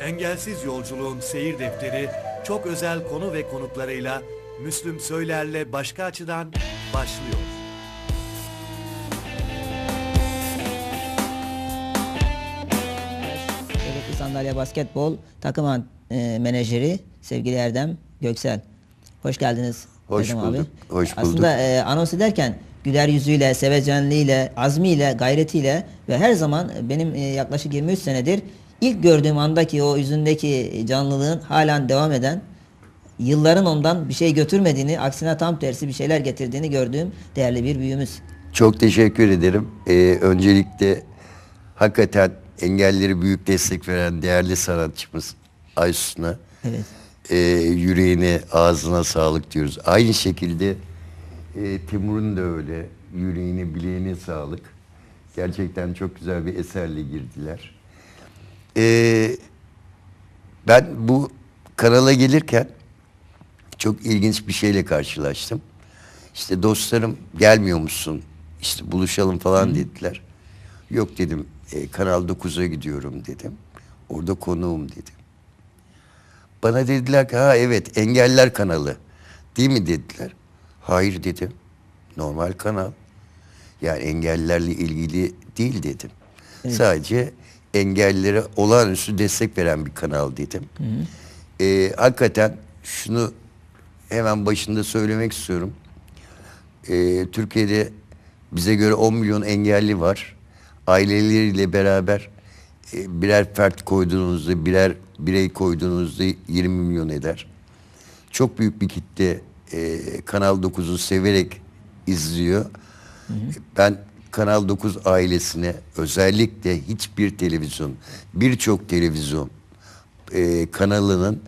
Engelsiz Yolculuğun Seyir Defteri çok özel konu ve konuklarıyla Müslüm Söyler'le başka açıdan başlıyor. Devletli Sandalye Basketbol takım an- e, menajeri sevgili Erdem Göksel. Hoş geldiniz. Hoş Erdem bulduk, hoş Aslında bulduk. e, anons ederken güler yüzüyle, sevecenliğiyle, azmiyle, gayretiyle ve her zaman benim e, yaklaşık 23 senedir ilk gördüğüm andaki o yüzündeki canlılığın halen devam eden yılların ondan bir şey götürmediğini, aksine tam tersi bir şeyler getirdiğini gördüğüm değerli bir büyüğümüz. Çok teşekkür ederim. Ee, öncelikle hakikaten engelleri büyük destek veren değerli sanatçımız Aysun'a Evet. e, yüreğine, ağzına sağlık diyoruz. Aynı şekilde e, Timur'un da öyle. Yüreğine, bileğine sağlık. Gerçekten çok güzel bir eserle girdiler. Ee, ben bu kanala gelirken çok ilginç bir şeyle karşılaştım. İşte dostlarım gelmiyor musun? İşte buluşalım falan dediler. Yok dedim e, Kanal 9'a gidiyorum dedim. Orada konuğum dedim. Bana dediler ki ha evet engeller kanalı değil mi dediler. Hayır dedim. Normal kanal. Yani engellilerle ilgili değil dedim. Sadece engellilere olağanüstü destek veren bir kanal dedim. Ee, hakikaten şunu hemen başında söylemek istiyorum. Ee, Türkiye'de bize göre 10 milyon engelli var. Aileleriyle beraber e, birer fert koyduğunuzda, birer birey koyduğunuzda 20 milyon eder. Çok büyük bir kitle e, Kanal 9'u severek izliyor. Ben Kanal 9 ailesine özellikle hiçbir televizyon, birçok televizyon e, kanalının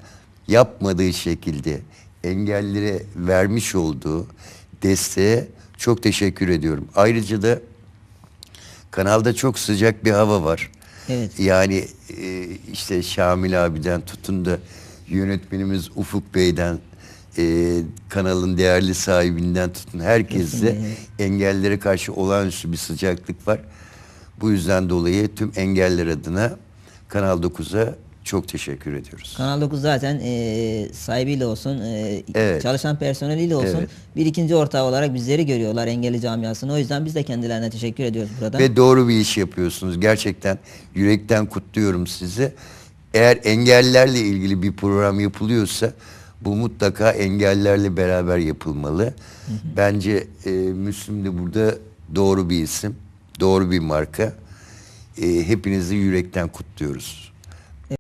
yapmadığı şekilde engellilere vermiş olduğu desteğe çok teşekkür ediyorum. Ayrıca da kanalda çok sıcak bir hava var. Evet. Yani e, işte Şamil abiden tutun da yönetmenimiz Ufuk Bey'den e, kanalın değerli sahibinden tutun herkesle engellere karşı olağanüstü bir sıcaklık var. Bu yüzden dolayı tüm engeller adına Kanal 9'a çok teşekkür ediyoruz. Kanal 9 zaten e, sahibiyle olsun, e, Evet. çalışan personeliyle olsun Evet. bir ikinci ortağı olarak bizleri görüyorlar engelli camiasını. O yüzden biz de kendilerine teşekkür ediyoruz burada. Ve doğru bir iş yapıyorsunuz. Gerçekten yürekten kutluyorum sizi. Eğer engellerle ilgili bir program yapılıyorsa bu mutlaka engellerle beraber yapılmalı. Bence e, Müslüm de burada doğru bir isim, doğru bir marka. E, hepinizi yürekten kutluyoruz.